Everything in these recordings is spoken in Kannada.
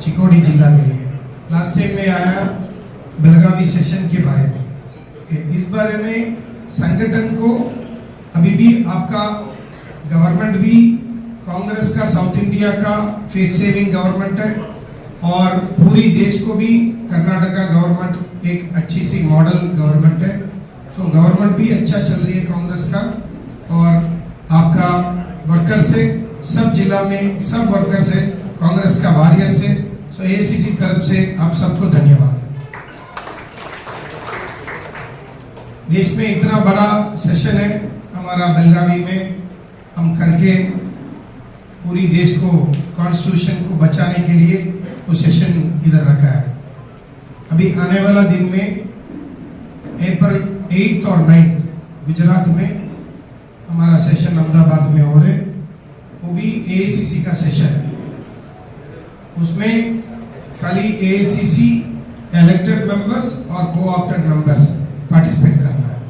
चिकोड़ी जिला के लिए। लास्ट टाइम में आया बेलगावी सेशन के बारे में। इस बारे में संगठन को अभी भी आपका गवर्नमेंट भी कांग्रेस का साउथ इंडिया का फेस सेविंग गवर्नमेंट है और पूरी देश को भी कर्नाटका गवर्नमेंट एक अच्छी सी मॉडल गवर्नमेंट है। तो गवर्नमेंट भी अच्छा चल रही है कांग्रेस का और आपका वर्कर से सब जिला में सब वर्कर से कांग्रेस का वारियर से सो एसीसी तरफ़ से आप सबको धन्यवाद देश में इतना बड़ा सेशन है हमारा बेलगावी में। हम करके पूरी देश को कॉन्स्टिट्यूशन को बचाने के लिए वो सेशन इधर रखा है। अभी आने वाला दिन में अप्रैल एट्थ और नाइन्थ गुजरात में हमारा सेशन अहमदाबाद में हो। रहे वो भी एआईसीसी का सेशन है। उसमें खाली एआईसीसी इलेक्टेड मेंबर्स और को ऑप्टेड मेंबर्स पार्टिसिपेट करना है।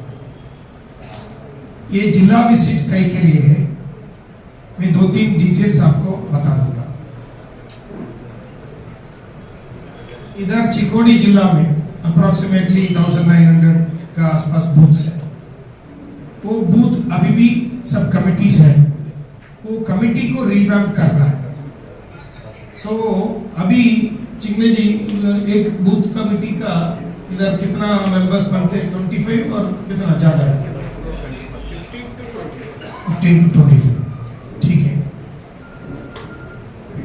ये जिला विज़िट कई के लिए है। मैं दो तीन डिटेल्स आपको बता दूँगा। इधर चिकोड़ी जिला में अप्रोक्सीमेटली 1900 का आसपास बूथ है। वो बूथ अभी भी सब कमिटीज है। वो कमिटी को रिवैम्प करना है। तो अभी चिंगले जी, एक बूथ कमिटी का इधर कितना मेंबर्स बनते हैं? ट्वेंटी फाइव और कितना ज़्यादा है? ठीक है।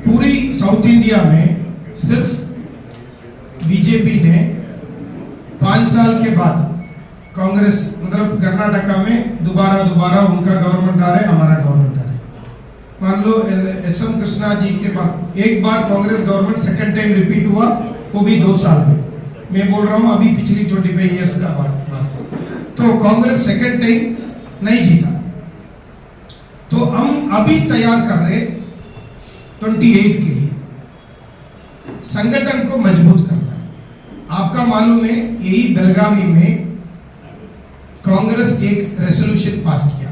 पूरी साउथ इंडिया में सिर्फ़ बीजेपी ने पाँच साल के बाद कांग्रेस मतलब कर्नाटका में दोबारा दोबारा उनका गवर्नमेंट आ रहा है, हमारा गवर्नमेंट आ रहा है मान लो एस एम कृष्णा जी के बाद, एक बार Congress government second time repeat हुआ, वो भी दो साल में। मैं बोल रहा हूँ, अभी पिछली ट्वेंटी फाइव ईयर्स का बात बात तो कांग्रेस सेकंड टाइम नहीं जीता। तो हम अभी तैयार कर रहे 28 के लिए। संगठन को मज़बूत करना है। आपका मालूम है, यही बेलगावी में कांग्रेस एक रेसोल्यूशन पास किया।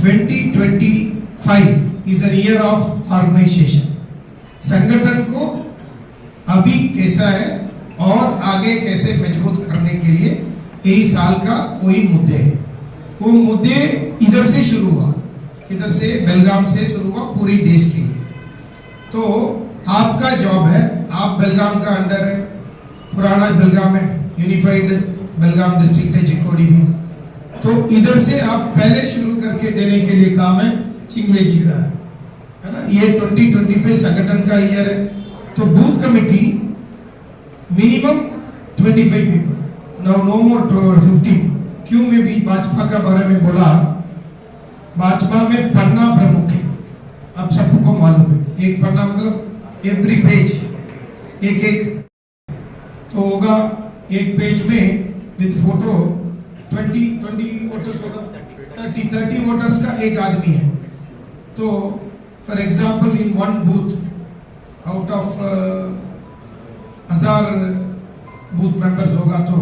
2025 is an year of organisation संगठन को अभी कैसा है और आगे कैसे मज़बूत करने के लिए यही साल का वही मुद्दे है। वो मुद्दे इधर से शुरू हुआ, इधर से बेलगाम से शुरू हुआ पूरी देश के लिए। तो आपका जॉब है, आप बेलगाम का अंडर है, पुराना बेलगाम है यूनिफाइड बेलगाम डिस्ट्रिक्ट है चिकोड़ी में। तो इधर से आप पहले शुरू करके देने के लिए काम है चिंगले जी का है ना? ये 2025 संगठन का ईयर है। तो booth committee minimum 25 people no no more 15 क्यों मैं भी भाजपा का बारे में बोला? भाजपा में पन्ना प्रमुख है। आप सबको मालूम है। एक पन्ना मतलब एवरी पेज एक एक। तो होगा एक पेज में विद फ़ोटो 20 20 वोटर्स होगा। 30 30 वोटर्स का एक आदमी है। तो for example in one booth out of हज़ार बूथ मेंबर्स होगा तो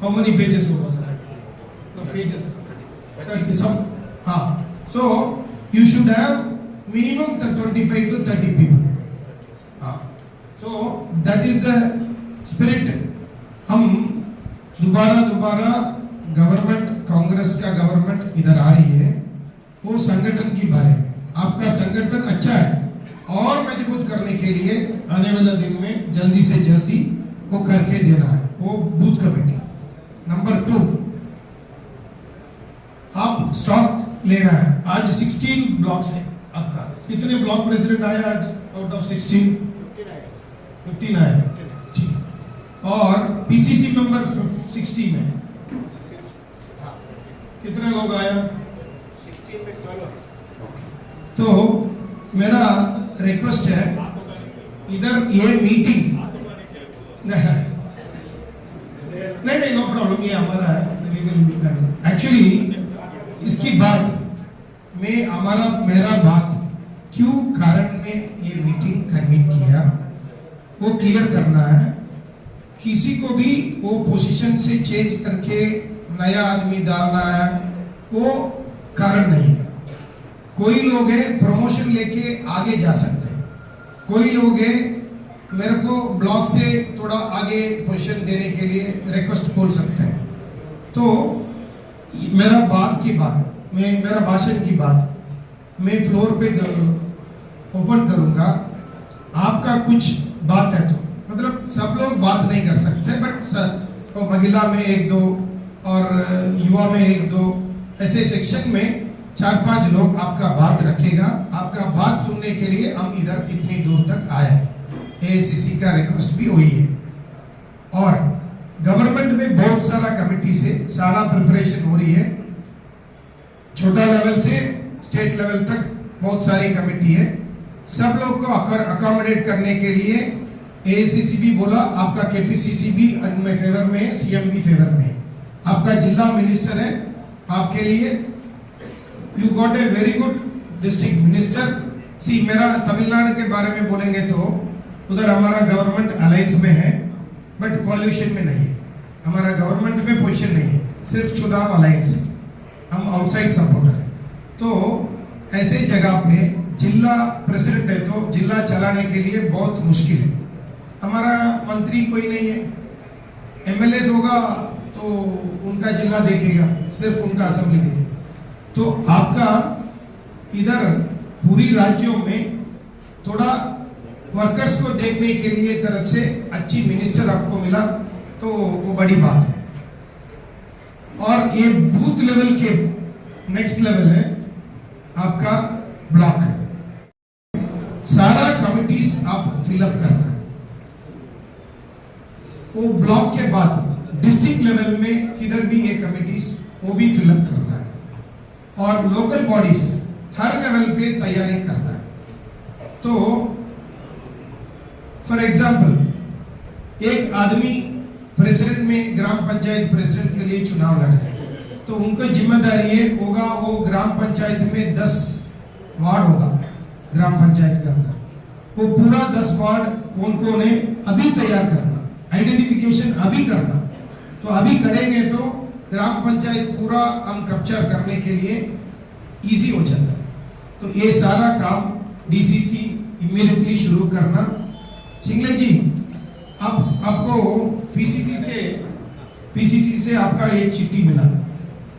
हाउ मेनी पेजेस होगा सर पेजेस थर्टी सम हाँ. So you should have minimum twenty five to thirty people हाँ. So that is the spirit हम दोबारा दोबारा गवर्नमेंट कांग्रेस का गवर्नमेंट इधर आ रही है. वो संगठन के बारे में आपका संगठन अच्छा है और मज़बूत करने के लिए आने वाला दिन में जल्दी से जल्दी वो करके देना है। वो बूथ कमेटी। नंबर टू, आप स्टॉक लेना है। आज 16 ब्लॉक्स है आपका। कितने ब्लॉक प्रेसिडेंट आया आज? आउट ऑफ़ 16 15 आया और पीसीसी मेंबर 16 है। कितने लोग आया तो मेरा रिक्वेस्ट है, इधर ये मीटिंग नहीं नहीं नो प्रॉब्लम ये हमारा है एक्चुअली इसकी बात, मैं, हमारा, मेरा बात, क्यों कारण में ये मीटिंग कन्वीन किया? वो क्लियर करना है। किसी को भी वो पोजीशन से चेंज करके नया आदमी डालना है, वो कारण नहीं है। कोई लोग है प्रमोशन लेके आगे जा सकते हैं। कोई लोग है, मेरे को ब्लॉक से थोड़ा आगे पोजीशन देने के लिए रिक्वेस्ट बोल सकते हैं। तो मेरा बात की बात, मैं, मेरा भाषण की बात, मैं फ्लोर पे ओपन करूँगा। आपका कुछ बात है तो मतलब सब लोग बात नहीं कर सकते बट तो महिला में एक दो और, युवा में एक दो ऐसे सेक्शन में चार पाँच लोग आपका बात रखेगा। आपका बात सुनने के लिए हम इधर इतनी दूर तक आए एआईसीसी का रिक्वेस्ट भी हुई है। और गवर्नमेंट में बहुत सारा कमेटी से सारा प्रिपरेशन हो रही है। छोटा लेवल से स्टेट लेवल तक बहुत सारी कमेटी है। सब लोग को अकोमोडेट करने के लिए एआईसीसी भी बोला, आपका केपीसीसी भी फेवर में है सीएम भी फेवर में आपका जिला मिनिस्टर है आपके लिए। You got a very good district minister see मेरा तमिलनाडु के बारे में बोलेंगे तो उधर हमारा गवर्नमेंट अलायंस में है बट कॉल्यूशन में नहीं। है हमारा गवर्नमेंट में पोजीशन नहीं है, सिर्फ़ चुनाव अलायंस है हम आउटसाइड सपोर्टर हैं। तो ऐसे जगह पे जिला प्रेसिडेंट है तो जिला चलाने के लिए बहुत मुश्किल है। हमारा मंत्री कोई नहीं है। एमएलए होगा तो उनका जिला देखेगा, सिर्फ़ उनका असेंबली देखेगा। तो आपका इधर पूरी राज्यों में थोड़ा वर्कर्स को देखने के लिए तरफ़ से अच्छी मिनिस्टर आपको मिला तो वो बड़ी बात है। और ये बूथ लेवल के नेक्स्ट लेवल है, आपका ब्लॉक सारा कमिटीज आप फिलअप करना है। वो ब्लॉक के बाद लेवल में किधर भी ये कमिटीज वो भी फिलअप करना है। और लोकल बॉडीज हर लेवल पे तैयारी करना है। तो फॉर एग्ज़ाम्पल एक आदमी प्रेसिडेंट में ग्राम पंचायत प्रेसिडेंट के लिए चुनाव लड़ रहे तो उनको ज़िम्मेदारी है होगा, वो ग्राम पंचायत में दस वार्ड होगा ग्राम पंचायत के अंदर। वो पूरा दस वार्ड कौन कौन है अभी तैयार करना आइडेंटिफिकेशन अभी करना। तो अभी करेंगे तो ग्राम पंचायत पूरा हम कैप्चर करने के लिए इजी हो जाता है। तो ये सारा काम डीसीसी इमीडिएटली शुरू करना। सिंगले जी आप आपको पीसीसी से पीसीसी से आपका एक चिट्ठी मिला।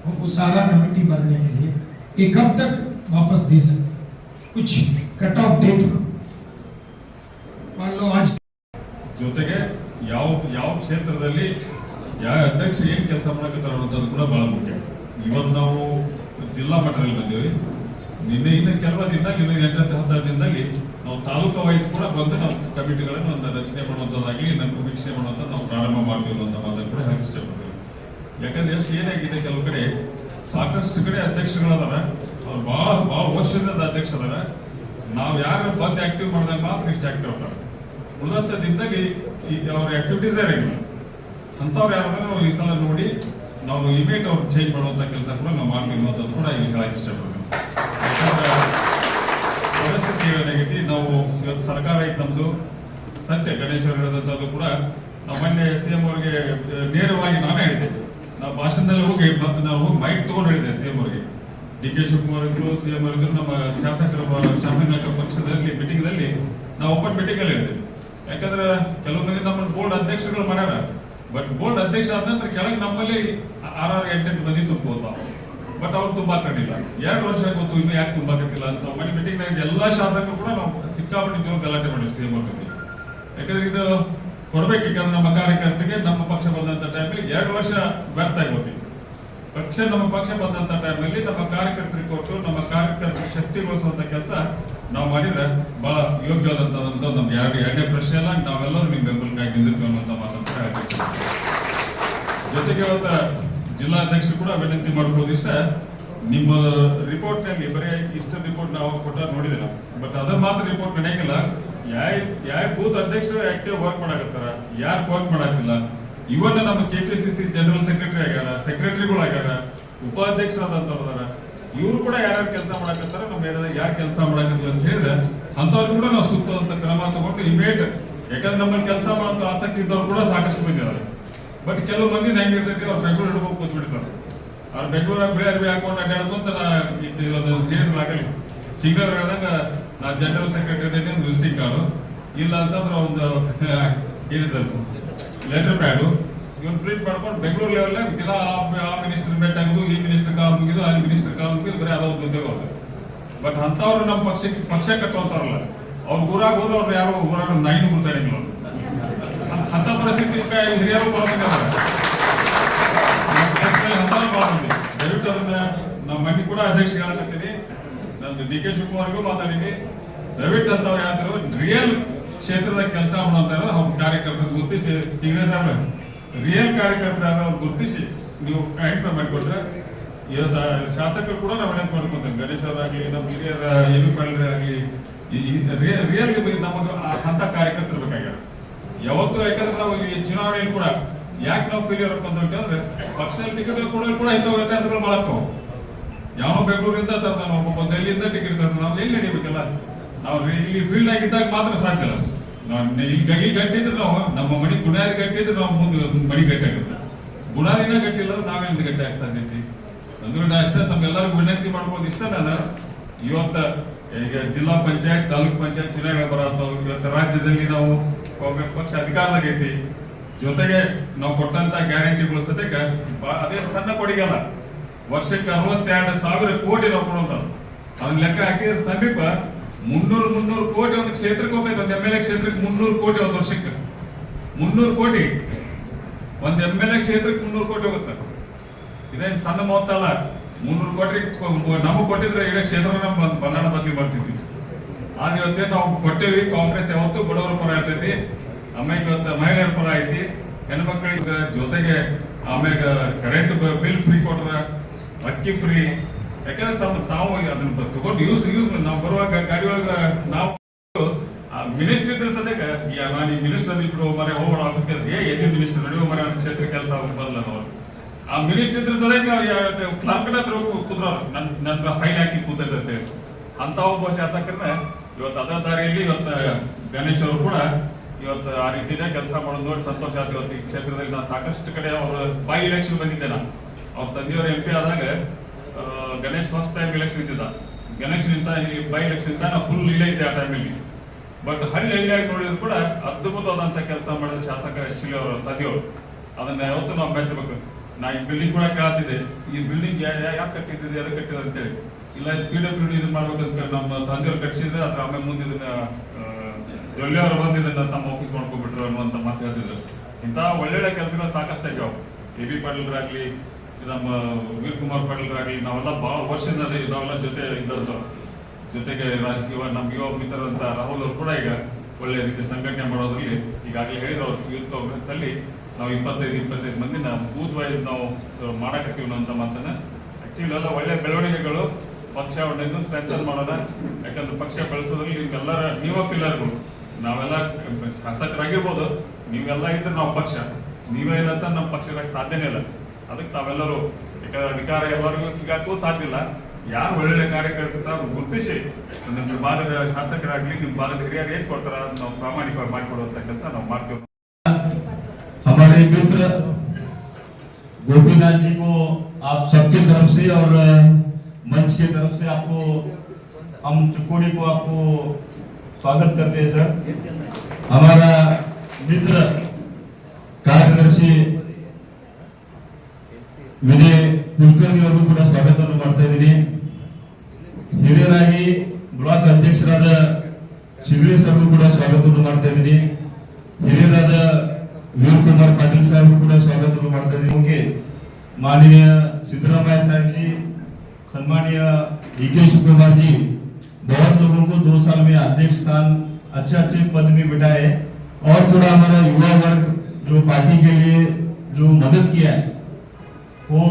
वो सारा कमेटी भरने के लिए। ये कब तक वापस दे सकते कुछ कट ऑफ़ डेट मान लो आज ಅಧ್ಯಕ್ಷ ಏನ್ ಕೆಲಸ ಮಾಡಕತ್ತಾರ ಅನ್ನೋದು ಕೂಡ ಬಹಳ ಮುಖ್ಯ. ಇವತ್ತು ನಾವು ಜಿಲ್ಲಾ ಮಟ್ಟದಲ್ಲಿ ಬಂದೀವಿ. ನಿನ್ನೆ ಇನ್ನು ಕೆಲವು ದಿನದಲ್ಲಿ, ಇನ್ನು ಎಂಟತ್ತು ಹತ್ತು ದಿನದಲ್ಲಿ ನಾವು ತಾಲೂಕು ವೈಸ್ ಕೂಡ ಬಂದು ನಾವು ಕಮಿಟಿಗಳನ್ನು ಒಂದು ರಚನೆ ಮಾಡುವಂಥದ್ದಾಗಿ ನಮ್ಮ ವೀಕ್ಷಣೆ ಮಾಡುವಂಥದ್ದು ನಾವು ಪ್ರಾರಂಭ ಮಾಡ್ತೀವಿ ಅನ್ನೋ ಮಾತನ್ನು ಕೂಡ ಹೇಳಕ್ ಇಷ್ಟಪಡ್ತೀವಿ. ಯಾಕಂದ್ರೆ ಎಷ್ಟು ಏನಾಗಿದೆ ಕೆಲವು ಕಡೆ, ಸಾಕಷ್ಟು ಕಡೆ ಅಧ್ಯಕ್ಷಗಳದಾರ ಅವ್ರು ಬಹಳ ಬಹಳ ವರ್ಷದಿಂದ ಅಧ್ಯಕ್ಷ ಅದಾರ ನಾವು ಯಾರು ಬಂದು ಆಕ್ಟಿವ್ ಮಾಡಿದಾಗ ಮಾತ್ರ ಇಷ್ಟು ಆಕ್ಟಿವ್ ಆಗ್ತಾರೆ. ಉಳಿದಂಥ ದಿನದಲ್ಲಿ ಈ ಅವ್ರ ಆಕ್ಟಿವಿಟೀಸ್ ಇರಂಗಿಲ್ಲ ಅಂಥವ್ರು ಯಾರು ಈ ಸಲ ನೋಡಿ ನಾವು ಇಮೇಟ್ ಅವ್ರು ಚೇಂಜ್ ಮಾಡುವಂಥ ಕೆಲಸ ಕೂಡ ನಾವು ಮಾಡ್ತೀವಿ ಅನ್ನೋದನ್ನು ಕೂಡ ಇಲ್ಲಿ ಹೇಳಕ್ ಇಷ್ಟಪಡ್ತೀನಿ. ನಾವು ಇವತ್ತು ಸರ್ಕಾರ ಐತೆ ನಮ್ದು ಸತ್ಯ ಗಣೇಶ್ ಅವರು ಹೇಳಿದಂಥದ್ದು ಕೂಡ ನಾವು ಮೊನ್ನೆ ಸಿ ಎಂ ಅವ್ರಿಗೆ ನೇರವಾಗಿ ನಾನೇ ಹೇಳಿದೆ ನಾವು ಭಾಷಣದಲ್ಲಿ ಹೋಗಿ ಮತ್ತೆ ನಾವು ಹೋಗಿ ಮೈಕ್ ತಗೊಂಡು ಹೇಳಿದೆ ಸಿ ಎಂ ಅವರಿಗೆ. ಡಿ ಕೆ ಶಿವಕುಮಾರ್ ಇದ್ರು ಸಿ ಎಂ ಅವರಿದ್ರು ನಮ್ಮ ಶಾಸಕರ ಶಾಸಕಾಂಗ ಪಕ್ಷದಲ್ಲಿ ಮೀಟಿಂಗ್ ದಲ್ಲಿ ನಾವು ಓಪನ್ ಮೀಟಿಂಗ್ ಅಲ್ಲಿ ಹೇಳಿದ್ವಿ ಯಾಕಂದ್ರೆ ಕೆಲವೊಮ್ಮೆ ನಮ್ಮ ಬೋರ್ಡ್ ಅಧ್ಯಕ್ಷರುಗಳು ಮಾಡ್ಯಾರ ಬಟ್ ಬೋರ್ಡ್ ಅಧ್ಯಕ್ಷ ಆದ ನಂತರ ಕೆಳಗೆ ನಮ್ಮಲ್ಲಿ ಆರಾರು ಎಂಟೆಂಟು ಮಂದಿ ತುಂಬೋದು ಬಟ್ ಅವ್ರು ತುಂಬಾಕೊಂಡಿಲ್ಲ ಎರಡು ವರ್ಷ ಗೊತ್ತು, ಇನ್ನು ಯಾಕೆ ತುಂಬಾಕತ್ತಿಲ್ಲ ಅಂತ. ಮನೆ ಮೀಟಿಂಗ್ ನಾಗ ಎಲ್ಲಾ ಶಾಸಕರು ಕೂಡ ನಾವು ಸಿಕ್ಕಾಪಟ್ಟೆ ಜೋರು ಗಲಾಟೆ ಮಾಡಿದ್ವಿ ಸಿಎಂ ಯಾಕಂದ್ರೆ ಇದು ಕೊಡ್ಬೇಕು ಯಾಕಂದ್ರೆ ನಮ್ಮ ಕಾರ್ಯಕರ್ತರಿಗೆ, ನಮ್ಮ ಪಕ್ಷ ಬಂದಂತ ಟೈಮಲ್ಲಿ ಎರಡು ವರ್ಷ ವ್ಯರ್ಥ ಆಗೋತಿ ಪಕ್ಷ ನಮ್ಮ ಪಕ್ಷ ಬಂದಂತ ಟೈಮಲ್ಲಿ ನಮ್ಮ ಕಾರ್ಯಕರ್ತರಿಗೆ ಕೊಟ್ಟು, ನಮ್ಮ ಕಾರ್ಯಕರ್ತರಿಗೆ ಶಕ್ತಿಗೊಳಿಸುವಂತ ಕೆಲಸ ನಾವು ಮಾಡಿದ್ರೆ ಬಹಳ ಯೋಗ್ಯವಾದಂತಹ ನಮ್ಗೆ ಎರಡು ಎರಡನೇ ಪ್ರಶ್ನೆ ಅಲ್ಲ, ನಾವೆಲ್ಲರೂ ನಿಮ್ ಬೆಂಬಲಕ್ಕಾಗಿ ನಿಂದಿರ್ತೀವಿ ಅಂತ ಮಾತನ್ನು ಜೊತೆಗೆ ಇವತ್ತ ಜಿಲ್ಲಾಧ್ಯಕ್ಷರು ಕೂಡ ವಿನಂತಿ ಮಾಡ್ಕೊಳ್ಳೋ ಇಷ್ಟ, ನಿಮ್ಮ ರಿಪೋರ್ಟ್ನಲ್ಲಿ ಬರೀ ಇಷ್ಟು ರಿಪೋರ್ಟ್ ನಾವು ಕೊಟ್ಟ ನೋಡಿದಿರ ಬಟ್ ಅದ ಮಾತ್ರ ರಿಪೋರ್ಟ್ ನಡೆಯಂಗಿಲ್ಲ. ಯಾವ ಯಾವ ಬೂತ್ ಅಧ್ಯಕ್ಷರು ಆಕ್ಟಿವ್ ವರ್ಕ್ ಮಾಡಾಕತ್ತಾರ, ಯಾರು ವರ್ಕ್ ಮಾಡಾಕಿಲ್ಲ. ಇವನ್ನ ನಮ್ಮ ಕೆಪಿಸಿಸಿ ಜನರಲ್ ಸೆಕ್ರೆಟರಿ ಆಗ್ಯಾರ ಸೆಕ್ರೆಟರಿಗಳು ಆಗ್ಯಾರ, ಉಪಾಧ್ಯಕ್ಷರಾದಂತವ್ರು ಅದಾರ. ಇವ್ರು ಕೂಡ ಯಾರ್ಯಾರು ಕೆಲಸ ಮಾಡಕತ್ತಾರ, ನಮ್ಮ ಏನಾದ್ರೆ ಯಾರು ಕೆಲಸ ಮಾಡಕತ್ತಿಲ್ಲ ಅಂತ ಹೇಳಿದ್ರೆ ಅಂತವ್ರು ಕೂಡ ನಾವು ಸೂಕ್ತವಾದಂತ ಕ್ರಮ ತಗೊಂಡು ಇಮೇಟ್ ಯಾಕಂದ್ರೆ ನಮ್ಮಲ್ಲಿ ಕೆಲಸ ಮಾಡುವಂತ ಆಸಕ್ತಿ ಇದ್ದವ್ರು ಕೂಡ ಸಾಕಷ್ಟು ಬಂದಿದ್ದಾರೆ ಬಟ್ ಕೆಲವು ಮಂದಿ ಹೆಂಗಿರ್ತೈತಿ ಅವ್ರು ಬೆಂಗಳೂರು ಹಿಡ್ಕೊಂಡು ಕೂತ್ ಬಿಡ್ತಾರೆ ಅವ್ರು ಬೆಂಗಳೂರಾಗ ಬೇರೆ ಅರ್ಬಿ ಹಾಕೊಂಡು ಅಡ್ಡಾಡ್ಕೊಂತ ನಾ ಇದು ಸಿಂಗರ್ ಹೇಳಿದಾಗ ನಾ ಜನರಲ್ ಸೆಕ್ರೆಟರಿ ವಿಸಿಟಿಂಗ್ ಕಾರ್ಡು ಇಲ್ಲ ಅಂತಂದ್ರೆ ಒಂದು ಹೇಳಿದ್ರು ಲೆಟರ್ ಪ್ಯಾಡು ಇವನ್ ಪ್ರಿಂಟ್ ಮಾಡ್ಕೊಂಡು ಬೆಂಗಳೂರು ಲೆವೆಲ್ ಇದೆಲ್ಲ ಆ ಮಿನಿಸ್ಟರ್ ಭೇಟಿ ಆಗುದು ಈ ಮಿನಿಸ್ಟರ್ ಕಾಲ್ ಮುಗಿದು, ಅಲ್ಲಿ ಮಿನಿಸ್ಟರ್ ಕಾಲ್ ಮುಗಿದು ಬರೀ ಅದೊಂದು ಉದ್ಯೋಗ ಬಟ್ ಅಂತವ್ರು ನಮ್ಮ ಪಕ್ಷಕ್ಕೆ ಪಕ್ಷ ಕಟ್ಟುವಂತಾರಲ್ಲ ಅವ್ರ ಊರಾಗ ಹೋದ್ರೆ ಅವ್ರು ಯಾರು ಊರಾಗ ನಾಯಿನೂ ಗೊತ್ತಾಗಿಲ್ಲ ಅವ್ರು ಅಂತ ಪರಿಸ್ಥಿತಿ ಹಿರಿಯರು ದಯವಿಟ್ಟು ಅದನ್ನ ನಮ್ಮ ಮನೆ ಕೂಡ ಅಧ್ಯಕ್ಷ ಹೇಳಕತ್ತೀನಿ. ನಂದು ಡಿ ಕೆ ಶಿವಕುಮಾರ್ಗೂ ಮಾತಾಡೀನಿ. ದಯವಿಟ್ಟು ಅಂತವ್ರು ಯಾರು ರಿಯಲ್ ಕ್ಷೇತ್ರದ ಕೆಲಸ ಮಾಡುವಂತ ಅವ್ರ ಕಾರ್ಯಕರ್ತರು ಗುರುತಿಸಿ ಚಿಗಣೆ ಸಾಹೇಬ್ ರಿಯಲ್ ಕಾರ್ಯಕರ್ತರ ಗುರುತಿಸಿ ನೀವು ಕೈಂಡ್ ಮಾಡಿಕೊಟ್ರೆ ಇವತ್ತ ಶಾಸಕರು ಕೂಡ ನಾವು ನೆನಪು ಮಾಡ್ಕೊಂತಾರೆ. ಗಣೇಶ್ ಅವರಾಗ್ಲಿ ನಮ್ಮ ಹಿರಿಯರ, ಎಂ ಪಿ ಆಗಲಿ ರಿಯಲ್ ನಮಗೆ ಅಂತ ಕಾರ್ಯಕರ್ತರು ಬೇಕಾಗ್ಯಾರ. ಯಾವತ್ತು ಯಾಕಂದ್ರೆ ನಾವು ಈ ಚುನಾವಣೆಯಲ್ಲಿ ಕೂಡ ಯಾಕೆ ನಾವು ಫೇಲಿಯರ್ ಅಂತ ಅಂದ್ರೆ ಪಕ್ಷದಲ್ಲಿ ಟಿಕೆಟ್ ಕೊಡೋದು ಕೂಡ ಇಂಥ ವ್ಯತ್ಯಾಸಗಳು ಮಾಡಕ್ಕವು ಯಾವ ಬೆಂಗಳೂರಿಂದ ತರ್ತಾನ ಒಬ್ಬ ಡೆಲ್ಲಿಯಿಂದ ಟಿಕೆಟ್ ತರ್ತಾನ ನಾವು ಎಲ್ಲಿ ನಡಿಬೇಕಲ್ಲ? ನಾವು ಇಲ್ಲಿ ಫೀಲ್ಡ್ ಆಗಿದ್ದಾಗ ಮಾತ್ರ ನಾವು ಇಲ್ಲಿ ಗಗಿ ಗಟ್ಟಿದ್ರೆ ನಾವು, ನಮ್ಮ ಮನೆ ಬುನಾದಿ ಗಟ್ಟಿದ್ರೆ ನಾವು ಮುಂದೆ ಮಣಿ ಗಟ್ಟಾಗುತ್ತೆ. ಬುನಾದಿನ ಗಟ್ಟಿಲ್ಲ ಅಂದ್ರೆ ನಾವೆಂದು ಗಟ್ಟಿ ಆಗಿ ಸಾಧ್ಯತೆ ಅಂದ್ರೆ ಅಷ್ಟೇ ತಮ್ಮೆಲ್ಲರಿಗೂ ವಿನಂತಿ ಮಾಡ್ಬೋದು ಇಷ್ಟ ನಾನು. ಇವತ್ತ, ಈಗ ಜಿಲ್ಲಾ ಪಂಚಾಯತ್, ತಾಲೂಕ್ ಪಂಚಾಯತ್ ಚುನಾವಣೆ ಬರತ್ತವ ಇವತ್ತು ರಾಜ್ಯದಲ್ಲಿ ನಾವು ಕಾಂಗ್ರೆಸ್ ಪಕ್ಷ ಅಧಿಕಾರದಾಗ ಐತಿ. ಜೊತೆಗೆ ನಾವು ಕೊಟ್ಟಂತ ಗ್ಯಾರಂಟಿಗಳು ಸದ್ಯಕ್ಕೆ ಅದೇ ಸಣ್ಣ ಕೊಡುಗೆಲ್ಲ ವರ್ಷಕ್ಕೆ ಅರವತ್ತೆರಡು ಸಾವಿರ ಕೋಟಿ ನಾವು ಕೊಡುವಂಥದ್ದು. ಅದನ್ನ ಲೆಕ್ಕ ಹಾಕಿದ್ರೆ ಸಮೀಪ ಮುನ್ನೂರು ಮುನ್ನೂರು ಕೋಟಿ ಒಂದು ಕ್ಷೇತ್ರಕ್ಕೆ ಹೋಗ್ಬೇಕು. ಒಂದು ಎಂ ಎಲ್ ಎ ಕ್ಷೇತ್ರಕ್ಕೆ ಮುನ್ನೂರು ಕೋಟಿ ಒಂದು ವರ್ಷಕ್ಕೆ. ಮುನ್ನೂರು ಕೋಟಿ. ಒಂದು ಎಂ ಎಲ್ ಎ ಕ್ಷೇತ್ರಕ್ಕೆ ಮುನ್ನೂರು ಕೋಟಿ ಹೋಗುತ್ತೆ. ಇದೇನು ಸಣ್ಣ ಮೊತ್ತ ಅಲ್ಲ ಮುನ್ನೂರು ಕೋಟಿ ನಮಗೆ ಕೊಟ್ಟಿದ್ರೆ ಇಡೀ ಕ್ಷೇತ್ರ ನಮ್ಮ ಬಂಧನ ಬದಲಿ ಬರ್ತಿದ್ವಿ ಆದ್ರೆ ಇವತ್ತೇ ನಾವು ಕೊಟ್ಟೇವಿ, ಕಾಂಗ್ರೆಸ್ ಯಾವತ್ತೂ ಬಡವರ ಪರ ಇರ್ತೈತಿ ಆಮೇಲೆ ಇವತ್ತು ಮಹಿಳೆಯರ ಪರ ಐತಿ ಹೆಣ್ಮಕ್ಳಿಗೆ ಜೊತೆಗೆ ಆಮ್ಯಾಗ ಕರೆಂಟ್ ಬಿಲ್ ಫ್ರೀ ಕೊಟ್ರ, ಅಕ್ಕಿ ಫ್ರೀ ಯಾಕಂದ್ರೆ ತಮ್ಮ ತಾವು ಅದನ್ನ ತಗೊಂಡು ಯೂಸ್ ಯೂಸ್ ನಾವು ಬರುವಾಗ ಗಾಡಿ ಒಳಗ ನಾವು ಮಿನಿಸ್ಟರ್ ಇದ್ರೆ ಸದ್ಯಕ್ಕೆ ನಾನು ಮಿನಿಸ್ಟರ್ ಇಬ್ರು ಮರೆ ಹೋಗೋಣ ಆಫೀಸ್ ಏ, ಎಲ್ಲಿ ಮಿನಿಸ್ಟರ್ ನಡೆಯುವ ಮರೆ ಕ್ಷೇತ್ರ ಕೆಲಸ ಬರಲ್ಲ ನಾವು ಆ ಮಿನಿಸ್ಟರ್ ಇದ್ರೆ ಸದ್ಯಕ್ಕೆ ಕ್ಲರ್ಕ್ ಹತ್ರ ಕುದ್ರ ನನ್ ನನ್ ಫೈಲ್ ಹಾಕಿ ಕೂತೈತೆ ಅಂತ ಒಬ್ಬ ಶಾಸಕರನ್ನ ಇವತ್ತು ಅದರ ದಾರಿಯಲ್ಲಿ ಇವತ್ತು ಗಣೇಶ್ ಅವರು ಕೂಡ ಇವತ್ತು ಆ ರೀತಿನೇ ಕೆಲಸ ಮಾಡೋದು ನೋಡಿ ಸಂತೋಷ ಆಯ್ತು. ಇವತ್ತು ಈ ಕ್ಷೇತ್ರದಲ್ಲಿ ನಾನು ಸಾಕಷ್ಟು ಕಡೆ ಅವರು ಬೈ ಎಲೆಕ್ಷನ್ ಬಂದಿದ್ದೆ ನಾನು. ಅವ್ರ ತಂದೆಯವರು ಎಂ ಪಿ ಆದಾಗ ಗಣೇಶ್ ಫಸ್ಟ್ ಟೈಮ್ ಎಲೆಕ್ಷನ್ ಇದ್ದಿದ್ದ ಗಣೇಶ್ ನಿಂತ, ಈ ಬೈ ಎಲೆಕ್ಷನ್ ಇಂತ ನಾ ಫುಲ್ ಇಲ್ಲೇ ಇದ್ದೆ ಆ ಟೈಮಲ್ಲಿ ಬಟ್ ಹಳ್ಳಿ ಹಳ್ಳಿಯಾಗಿ ನೋಡಿದ್ರು ಕೂಡ ಅದ್ಭುತವಾದಂತ ಕೆಲಸ ಮಾಡಿದ ಶಾಸಕ ಆಕ್ಚುಲಿ ಅವರು ತಂದೆಯವರು. ಅದನ್ನ ಯಾವತ್ತೂ ನಾವು ಮೆಚ್ಚಬೇಕು ನಾ ಈ ಬಿಲ್ಡಿಂಗ್ ಕೂಡ ಕೇಳ್ತಿದ್ದೆ ಈ ಬಿಲ್ಡಿಂಗ್ ಯಾಕೆ ಕಟ್ಟಿದ್ದೀರಿ ಅದಕ್ಕೆ ಕಟ್ಟಿದ ಅಂತೇಳಿ. ಇಲ್ಲ ಪಿ ಡಬ್ಲ್ಯೂ ಡಿ ಇದು ಮಾಡ್ಬೇಕಂತ ನಮ್ಮ ತಂದೆಯವ್ರು ಕಟ್ಟಿಸಿದ್ರೆ ಅದ್ರ ಆಮೇಲೆ ಮುಂದೆ ಇದನ್ನ ಜೊಲ್ಲೆ ಅವರು ಬಂದು ಇದನ್ನ ತಮ್ಮ ಆಫೀಸ್ ಮಾಡ್ಕೊಬಿಟ್ರು ಅನ್ನುವಂತ ಮಾತು ಹೇಳ್ತಿದ್ರು. ಇಂತಹ ಒಳ್ಳೊಳ್ಳೆ ಕೆಲಸಗಳು ಸಾಕಷ್ಟು ಆಗ್ಯಾವ ಎ ಬಿ ಪಾಟೀಲ್ರಾಗ್ಲಿ ನಮ್ಮ ವೀರ್ ಕುಮಾರ್ ಪಾಟೀಲ್ರಾಗ್ಲಿ, ನಾವೆಲ್ಲ ಬಹಳ ವರ್ಷದಿಂದ ನಾವೆಲ್ಲ ಜೊತೆ ಇದ್ದದ್ದು. ಜೊತೆಗೆ ಯುವ, ನಮ್ಮ ಯುವ ಮಿತ್ರರಂತ ರಾಹುಲ್ ಅವರು ಕೂಡ ಈಗ ಒಳ್ಳೆ ರೀತಿ ಸಂಘಟನೆ ಮಾಡೋದ್ರಲ್ಲಿ ಈಗಾಗಲೇ ಹೇಳಿದ್ರು ಯೂತ್ ಕಾಂಗ್ರೆಸ್ ಅಲ್ಲಿ ನಾವು ಇಪ್ಪತ್ತೈದು ಇಪ್ಪತ್ತೈದು ಮಂದಿನ ಬೂತ್ ವೈಸ್ ನಾವು ಮಾಡಕತ್ತೀವಿ ಅಂತ ಮಾತನ್ನ. ಆಕ್ಚುಲಿ ಎಲ್ಲ ಒಳ್ಳೆ ಬೆಳವಣಿಗೆಗಳು, ಪಕ್ಷ ಇನ್ನೂ ಸ್ಟ್ರೆಂಥನ್ ಮಾಡೋದ. ಯಾಕಂದ್ರೆ ಪಕ್ಷ ಬೆಳೆಸೋದ್ರಲ್ಲಿ ನಿಮ್ಗೆಲ್ಲರ, ನೀವ ಪಿಲ್ಲರ್ಗಳು. ನಾವೆಲ್ಲ ಶಾಸಕರಾಗಿರ್ಬೋದು, ನೀವೆಲ್ಲ ಇದ್ರೆ ನಾವು ಪಕ್ಷ. ನೀವೇ ಇಲ್ಲ ಅಂತ ನಮ್ಮ ಪಕ್ಷಕ್ಕೆ ಸಾಧ್ಯನೇ ಇಲ್ಲ. ಅದಕ್ಕೆ ತಾವೆಲ್ಲರೂ ಯಾಕಂದ್ರೆ ಅಧಿಕಾರ ಎಲ್ಲರಿಗೂ ಸಿಗಾಕೂ ಸಾಧ್ಯ ಇಲ್ಲ ಯಾರು ಒಳ್ಳೊಳ್ಳೆ ಕಾರ್ಯಕರ್ತ ಅವ್ರು ಗುರುತಿಸಿ ನಿಮ್ಮ ಭಾಗದ ಶಾಸಕರಾಗ್ಲಿ ನಿಮ್ಮ ಭಾಗದ ಹಿರಿಯರು ಏನ್ ಕೊಡ್ತಾರ ಅದನ್ನ ನಾವು ಪ್ರಾಮಾಣಿಕವಾಗಿ ಮಾಡಿಕೊಡುವಂತ ಕೆಲಸ ನಾವು ಮಾಡ್ತೀವಿ हमारे मित्र गोपीनाथ जी को आप सबके तरफ से और मंच के तरफ से आपको हम चुकोड़ी को आपको स्वागत करते हैं सर हमारा मित्र ಕಾರ್ಯದರ್ಶಿ ವಿನಯ್ ಕುಲಕರ್ಣಿ ಅವರು ಕೂಡ ಸ್ವಾಗತವನ್ನು ಮಾಡ್ತಾ ಇದ್ದೀನಿ ಹಿರಿಯರಾಗಿ ಬ್ಲಾಕ್ ಅಧ್ಯಕ್ಷರಾದ ಚಿಗಳಿ ಸರ್ಗೂ ಕೂಡ ಸ್ವಾಗತವನ್ನು ಮಾಡ್ತಾ ಇದ್ದೀನಿ ಹಿರಿಯರಾದ वीर कुमार पाटिल साहब को ಕೂಡ ಸ್ವಾಗತವನ್ನು ಮಾಡ್ತಾ ಇದ್ದೀನಿ ಓಕೆ माननीय सिद्धरामैया साहब जी सम्मानीय डीके शिवकुमार जी बहुत लोगों को दो साल में अध्यक्ष स्थान अच्छे अच्छे पद में बिठाए और थोड़ा हमारा युवा वर्ग जो पार्टी के लिए जो मदद किया है वो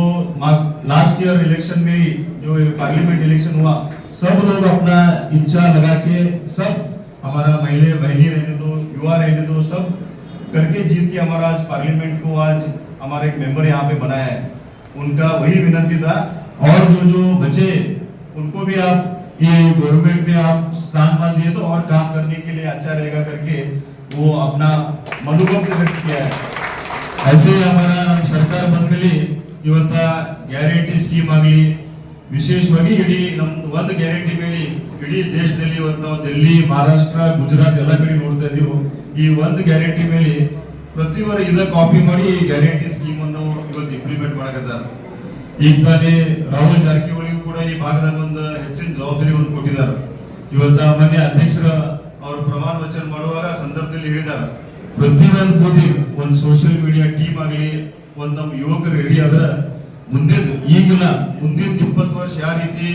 लास्ट ईयर इलेक्शन में जो पार्लियामेंट इलेक्शन हुआ, सब लोग अपना इच्छा लगा के, सब हमारा महिला बहनी रहने दो, युवा रहने दो, सब करके जीत के हमारा आज पार्लियामेंट को आज हमारा एक मेंबर यहाँ पे बनाया है। उनका वही विनती था। और जो जो बचे, उनको भी आप ये गवर्नमेंट में आप स्थान मान दिए तो और काम करने के लिए अच्छा रहेगा करके वो अपना मनोबल प्रकट किया है। ऐसे हमारा सरकार बन मिली ಇವತ್ತ ಗ್ಯಾರಂಟಿ ಸ್ಕೀಮ್ ಆಗಲಿ, ವಿಶೇಷವಾಗಿ ಇಡೀ ನಮ್ದು ಒಂದು ಗ್ಯಾರಂಟಿ ಮೇಲೆ ಇಡೀ ದೇಶದಲ್ಲಿ ಇವತ್ತು ನಾವು ಡೆಲ್ಲಿ ಮಹಾರಾಷ್ಟ್ರ, ಗುಜರಾತ್ ಎಲ್ಲ ಕಡೆ ನೋಡ್ತಾ ಇದೀವಿ, ಈ ಒಂದು ಗ್ಯಾರಂಟಿ ಮೇಲೆ ಪ್ರತಿವಾರ ಇದ ಕಾಪಿ ಮಾಡಿ ಈ ಗ್ಯಾರಂಟಿ ಸ್ಕೀಮ್ ಅನ್ನು ಇವತ್ತು ಇಂಪ್ಲಿಮೆಂಟ್ ಮಾಡಕತ್ತಾರ. ಈಗ ತಾನೇ ರಾಹುಲ್ ಜಾರಕಿಹೊಳಿಗೂ ಕೂಡ ಈ ಭಾಗದಾಗ ಒಂದು ಹೆಚ್ಚಿನ ಜವಾಬ್ದಾರಿ ಒಂದು ಕೊಟ್ಟಿದ್ದಾರೆ ಇವತ್ತ ಮೊನ್ನೆ ಅಧ್ಯಕ್ಷರ ಅವರು ಪ್ರಮಾಣ ವಚನ ಮಾಡುವಾಗ ಸಂದರ್ಭದಲ್ಲಿ ಇಳಿದ ಪ್ರತಿ ಒಂದು ಕೂತಿ ಒಂದು ಸೋಷಿಯಲ್ ಮೀಡಿಯಾ ಟೀಮ್ ಆಗಲಿ ಒಂದು ನಮ್ಮ ಯುವಕರು ರೆಡಿ ಆದ್ರೆ ಮುಂದಿನ ಈಗಿನ ಮುಂದಿನ ಇಪ್ಪತ್ತು ವರ್ಷ ಯಾವ ರೀತಿ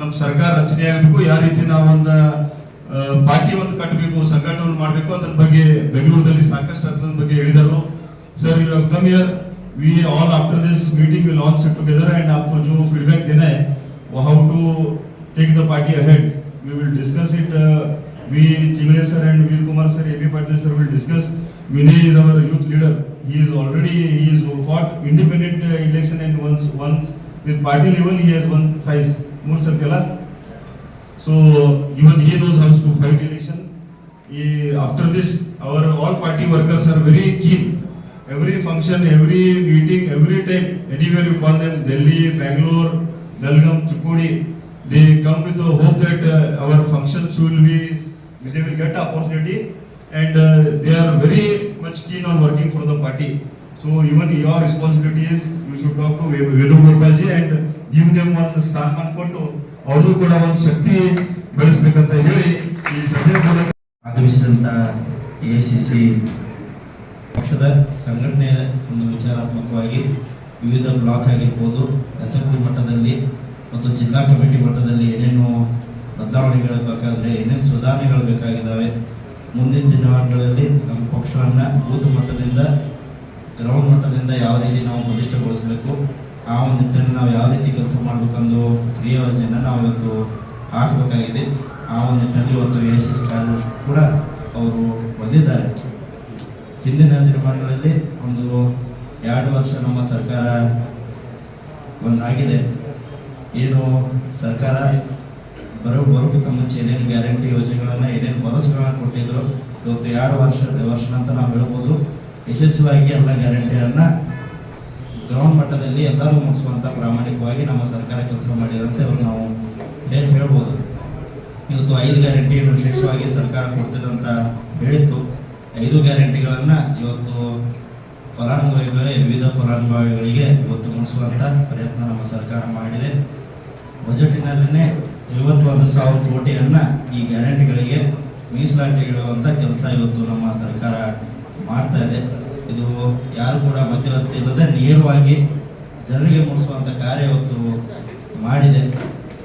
ನಮ್ಮ ಸರ್ಕಾರ ರಚನೆ ಆಗಬೇಕು, ಯಾವ ರೀತಿ ನಾವೊಂದ ಪಾರ್ಟಿ ಒಂದ್ ಕಟ್ಟಬೇಕು ಸಂಘಟನೆ ಮಾಡಬೇಕು ಅದ್ರ ಬಗ್ಗೆ ಬೆಂಗಳೂರಿನಲ್ಲಿ ಸಾಕಷ್ಟು ಅದ್ರ ಬಗ್ಗೆ ಹೇಳಿದರು. Sir you have come here we all after this meeting we launch it together and ಆಪ್ಕೋ ಜೋ feedback Dena how to take the party ahead we will discuss it we Chingale sir and Veer Kumar sir A B Patil sir will discuss Vinay is our youth leader He is already he is fought independent uh, election and once once with party level he has won thrice. more Kela. So even he knows how to fight election. He, after this, our all party workers are very keen. Every function, every meeting, every time, anywhere you call them, Delhi, Bangalore, Dalgam, chikodi they come with the hope that uh, our functions will be, they will get opportunity and uh, they are very much keen on working for the party. So even your responsibility is you should talk to Ve- Venu Gopalji and give them one ಸ್ಥಾನಮಾನ ಕೊಟ್ಟು ಅವ್ರಿಗೂ ಕೂಡ ಒಂದು ಶಕ್ತಿ ಬೆಳೆಸ್ಬೇಕಂತ ಹೇಳಿ ಈ ಸಭೆ ಮೂಲಕ ಆಗಮಿಸಿದಂತ ಎ ಸಿ ಸಿ ಪಕ್ಷದ ಸಂಘಟನೆ ಒಂದು ವಿಚಾರಾತ್ಮಕವಾಗಿ ವಿವಿಧ ಬ್ಲಾಕ್ ಆಗಿರ್ಬೋದು, ಅಸೆಂಬ್ಲಿ ಮಟ್ಟದಲ್ಲಿ ಮತ್ತು ಜಿಲ್ಲಾ ಕಮಿಟಿ ಮಟ್ಟದಲ್ಲಿ ಏನೇನು ಬದಲಾವಣೆಗಳು ಬೇಕಾದರೆ ಏನೇನು ಸುಧಾರಣೆಗಳು ಬೇಕಾಗಿದ್ದಾವೆ ಮುಂದಿನ ದಿನಮಾನಗಳಲ್ಲಿ ನಮ್ಮ ಪಕ್ಷವನ್ನು ಬೂತ್ ಮಟ್ಟದಿಂದ ಗ್ರೌಂಡ್ ಮಟ್ಟದಿಂದ ಯಾವ ರೀತಿ ನಾವು ಬಲಿಷ್ಠಗೊಳಿಸಬೇಕು, ಆ ಒಂದು ನಿಟ್ಟಿನಲ್ಲಿ ನಾವು ಯಾವ ರೀತಿ ಕೆಲಸ ಮಾಡಬೇಕಂದು ಕ್ರಿಯಾಯೋಜನೆಯನ್ನು ನಾವು ಇವತ್ತು ಹಾಕಬೇಕಾಗಿದೆ. ಆ ಒಂದು ನಿಟ್ಟಿನಲ್ಲಿ ಇವತ್ತು ಎ ಎಸ್ ಎಸ್ ಕಾರ್ಯದರ್ಶಿ ಕೂಡ ಅವರು ಬಂದಿದ್ದಾರೆ. ಹಿಂದಿನ ದಿನಮಾನಗಳಲ್ಲಿ ಒಂದು ಎರಡು ವರ್ಷ ನಮ್ಮ ಸರ್ಕಾರ ಒಂದಾಗಿದೆ. ಏನು ಸರ್ಕಾರ ಬರೋ ಬರೋಕ್ಕಿಂತ ಮುಂಚೆ ಏನೇನು ಗ್ಯಾರಂಟಿ ಯೋಜನೆಗಳನ್ನ ಏನೇನು ಭರವಸೆಗಳನ್ನ ಕೊಟ್ಟಿದ್ರು, ಇವತ್ತು ಎರಡು ವರ್ಷ ವರ್ಷ ಅಂತ ನಾವು ಹೇಳ್ಬೋದು. ಯಶಸ್ವಿಯಾಗಿ ಎಲ್ಲ ಗ್ಯಾರಂಟಿಯನ್ನ ಗ್ರೌಂಡ್ ಮಟ್ಟದಲ್ಲಿ ಎಲ್ಲರೂ ಮುಗಿಸುವಂತ ಪ್ರಾಮಾಣಿಕವಾಗಿ ನಮ್ಮ ಸರ್ಕಾರ ಕೆಲಸ ಮಾಡಿದಂತೆ ಅವ್ರು ನಾವು ಹೇಗೆ ಹೇಳ್ಬೋದು. ಇವತ್ತು ಐದು ಗ್ಯಾರಂಟಿಯನ್ನು ವಿಶೇಷವಾಗಿ ಸರ್ಕಾರ ಕೊಡ್ತಿದಂತ ಹೇಳಿತ್ತು ಐದು ಗ್ಯಾರಂಟಿಗಳನ್ನ ಇವತ್ತು ಫಲಾನುಭವಿಗಳೇ, ವಿವಿಧ ಫಲಾನುಭವಿಗಳಿಗೆ ಇವತ್ತು ಮುಗಿಸುವಂತ ಪ್ರಯತ್ನ ನಮ್ಮ ಸರ್ಕಾರ ಮಾಡಿದೆ. ಬಜೆಟಿನಲ್ಲೇ ಐವತ್ತೊಂದು ಸಾವಿರ ಕೋಟಿಯನ್ನು ಈ ಗ್ಯಾರಂಟಿಗಳಿಗೆ ಮೀಸಲಾತಿ ಇಡುವಂತ ಕೆಲಸ ಇವತ್ತು ನಮ್ಮ ಸರ್ಕಾರ ಮಾಡ್ತಾ ಇದೆ. ಇದು ಯಾರು ಕೂಡ ಮಧ್ಯವರ್ತಿ ಇಲ್ಲದೆ ನೇರವಾಗಿ ಜನರಿಗೆ ಮೂಡಿಸುವಂಥ ಕಾರ್ಯ ಇವತ್ತು ಮಾಡಿದೆ.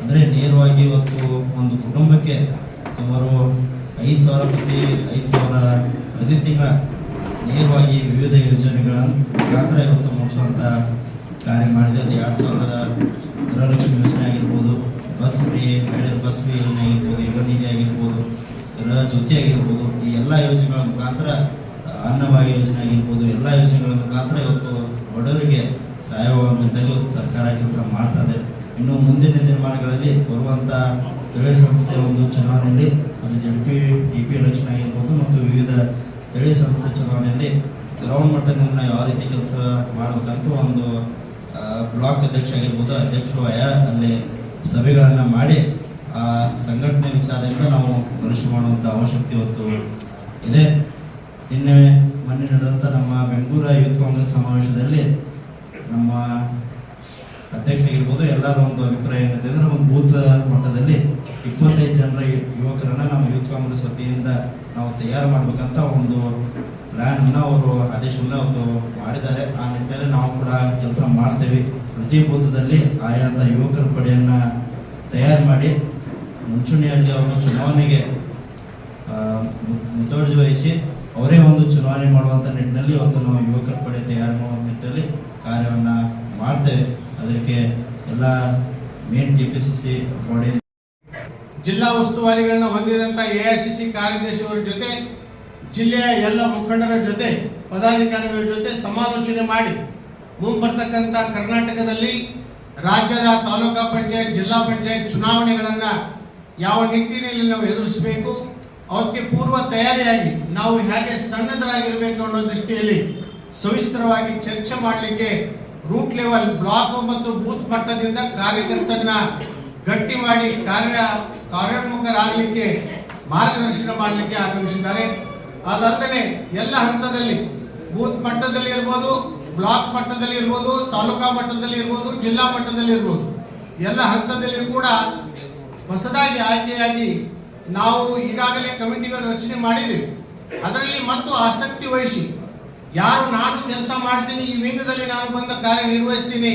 ಅಂದ್ರೆ ನೇರವಾಗಿ ಇವತ್ತು ಒಂದು ಕುಟುಂಬಕ್ಕೆ ಸುಮಾರು ಐದು ಸಾವಿರ ಪ್ರತಿ ಐದು ಸಾವಿರ ಪ್ರತಿ ತಿಂಗಳ ನೇರವಾಗಿ ವಿವಿಧ ಯೋಜನೆಗಳ ಮುಖಾಂತರ ಇವತ್ತು ಮೂಡಿಸುವಂಥ ಕಾರ್ಯ ಮಾಡಿದೆ. ಅದು ಎರಡು ಸಾವಿರದ ಗೃಹಲಕ್ಷ್ಮಿ ಯೋಜನೆ ಆಗಿರ್ಬೋದು ಬಸ್ ಫ್ರೀ ಮಹಿಳೆಯರ ಬಸ್ ಫ್ರೀ ಯೋಜನೆ ಆಗಿರ್ಬೋದು ಯುವ ನಿಧಿ ಆಗಿರ್ಬೋದು ಜ್ಯೋತಿ ಆಗಿರ್ಬೋದು, ಈ ಎಲ್ಲ ಯೋಜನೆಗಳ ಮುಖಾಂತರ ಅನ್ನಭಾಗ್ಯ ಯೋಜನೆ ಆಗಿರ್ಬೋದು, ಎಲ್ಲ ಯೋಜನೆಗಳ ಮುಖಾಂತರ ಇವತ್ತು ಬಡವರಿಗೆ ಇವತ್ತು ಸರ್ಕಾರ ಕೆಲಸ ಮಾಡ್ತಾ ಇದೆ. ಇನ್ನು ಮುಂದಿನ ದಿನಮಾನಗಳಲ್ಲಿ ಬರುವಂಥ ಸ್ಥಳೀಯ ಸಂಸ್ಥೆ ಒಂದು ಚುನಾವಣೆಯಲ್ಲಿ, ಅದು Z P, D P election ಆಗಿರ್ಬೋದು ಮತ್ತು ವಿವಿಧ ಸ್ಥಳೀಯ ಸಂಸ್ಥೆ ಚುನಾವಣೆಯಲ್ಲಿ ಗ್ರೌಂಡ್ ಮಟ್ಟದಿಂದ ನಾವು ಯಾವ ರೀತಿ ಕೆಲಸ ಮಾಡಬೇಕಂತ ಒಂದು ಬ್ಲಾಕ್ ಅಧ್ಯಕ್ಷ ಆಗಿರ್ಬೋದು ಅಧ್ಯಕ್ಷರು ಆಯಾ ಅಲ್ಲಿ ಸಭೆಗಳನ್ನು ಮಾಡಿ ಆ ಸಂಘಟನೆ ವಿಚಾರದಿಂದ ನಾವು ಮನುಷ್ಯ ಮಾಡುವಂಥ ಅವಶ್ಯಕತೆ ಹೊತ್ತು ಇದೆ. ನಿನ್ನೆ ಮೊನ್ನೆ ನಡೆದಂಥ ನಮ್ಮ ಬೆಂಗಳೂರು ಯೂತ್ ಕಾಂಗ್ರೆಸ್ ಸಮಾವೇಶದಲ್ಲಿ ನಮ್ಮ ಅಧ್ಯಕ್ಷ ಇರ್ಬೋದು ಎಲ್ಲರ ಒಂದು ಅಭಿಪ್ರಾಯ ಏನಂತ ಅಂದ್ರೆ ಒಂದು ಬೂತ್ ಮಟ್ಟದಲ್ಲಿ ಇಪ್ಪತ್ತೈದು ಜನರ ಯುವಕರನ್ನು ನಮ್ಮ ಯೂತ್ ಕಾಂಗ್ರೆಸ್ ವತಿಯಿಂದ ನಾವು ತಯಾರು ಮಾಡಬೇಕಂತ ಒಂದು ಪ್ಲಾನ್ ಅನ್ನ ಅವರು, ಆದೇಶವನ್ನು ಅವರು ಮಾಡಿದ್ದಾರೆ. ಆ ನಿಟ್ಟಿನಲ್ಲಿ ನಾವು ಕೂಡ ಕೆಲಸ ಮಾಡ್ತೇವೆ. ಪ್ರತಿ ಬೂತದಲ್ಲಿ ಆಯಾದ ಯುವಕರ ಪಡೆಯನ್ನು ತಯಾರು ಮಾಡಿ ಮುಂಚೂಣಿಯಲ್ಲಿ ಅವರು ಚುನಾವಣೆಗೆ ಮುತುವರ್ಜಿ ವಹಿಸಿ ಅವರೇ ಒಂದು ಚುನಾವಣೆ ಮಾಡುವಂಥ ನಿಟ್ಟಿನಲ್ಲಿ ಇವತ್ತು ನಾವು ಯುವಕರ ಪಡೆ ತಯಾರು ಮಾಡುವಂಥ ನಿಟ್ಟಿನಲ್ಲಿ ಕಾರ್ಯವನ್ನು ಮಾಡ್ತೇವೆ. ಅದಕ್ಕೆ ಎಲ್ಲ main K P C C body ಜಿಲ್ಲಾ ಉಸ್ತುವಾರಿಗಳನ್ನ ಸಿ ಎಐಸಿಸಿ ಕಾರ್ಯದರ್ಶಿಯವರ ಜೊತೆ, ಜಿಲ್ಲೆಯ ಎಲ್ಲ ಮುಖಂಡರ ಜೊತೆ, ಪದಾಧಿಕಾರಿಗಳ ಜೊತೆ ಸಮಾಲೋಚನೆ ಮಾಡಿ ಮುಂಬರ್ತಕ್ಕಂಥ ಕರ್ನಾಟಕದಲ್ಲಿ ರಾಜ್ಯದ ತಾಲೂಕಾ ಪಂಚಾಯತ್, ಜಿಲ್ಲಾ ಪಂಚಾಯತ್ ಚುನಾವಣೆಗಳನ್ನು ಯಾವ ನಿಟ್ಟಿನಲ್ಲಿ ನಾವು ಎದುರಿಸಬೇಕು, ಅವಕ್ಕೆ ಪೂರ್ವ ತಯಾರಿಯಾಗಿ ನಾವು ಹೇಗೆ ಸಣ್ಣದರಾಗಿರಬೇಕು ಅನ್ನೋ ದೃಷ್ಟಿಯಲ್ಲಿ ಸವಿಸ್ತರವಾಗಿ ಚರ್ಚೆ ಮಾಡಲಿಕ್ಕೆ ರೂಟ್ ಲೆವೆಲ್ ಬ್ಲಾಕ್ ಮತ್ತು ಬೂತ್ ಮಟ್ಟದಿಂದ ಕಾರ್ಯಕರ್ತರನ್ನ ಗಟ್ಟಿ ಮಾಡಿ ಕಾರ್ಯ ಕಾರ್ಯೋನ್ಮುಖರಾಗಲಿಕ್ಕೆ ಮಾರ್ಗದರ್ಶನ ಮಾಡಲಿಕ್ಕೆ ಆಗಮಿಸಿದ್ದಾರೆ. ಅದಲ್ಲದೆ ಎಲ್ಲ ಹಂತದಲ್ಲಿ ಬೂತ್ ಮಟ್ಟದಲ್ಲಿ ಇರ್ಬೋದು ಬ್ಲಾಕ್ ಮಟ್ಟದಲ್ಲಿ ಇರ್ಬೋದು, ತಾಲೂಕಾ ಮಟ್ಟದಲ್ಲಿ ಇರ್ಬೋದು, ಜಿಲ್ಲಾ ಮಟ್ಟದಲ್ಲಿ ಇರ್ಬೋದು, ಎಲ್ಲ ಹಂತದಲ್ಲಿ ಕೂಡ ಹೊಸದಾಗಿ ಆಯ್ಕೆಯಾಗಿ ನಾವು ಈಗಾಗಲೇ ಕಮಿಟಿಗಳ ರಚನೆ ಮಾಡಿದ್ದೀವಿ. ಅದರಲ್ಲಿ ಮತ್ತು ಆಸಕ್ತಿ ವಹಿಸಿ, ಯಾರು ನಾನು ಕೆಲಸ ಮಾಡ್ತೀನಿ, ಈ ವಿಂಗದಲ್ಲಿ ನಾನು ಬಂದ ಕಾರ್ಯನಿರ್ವಹಿಸ್ತೀನಿ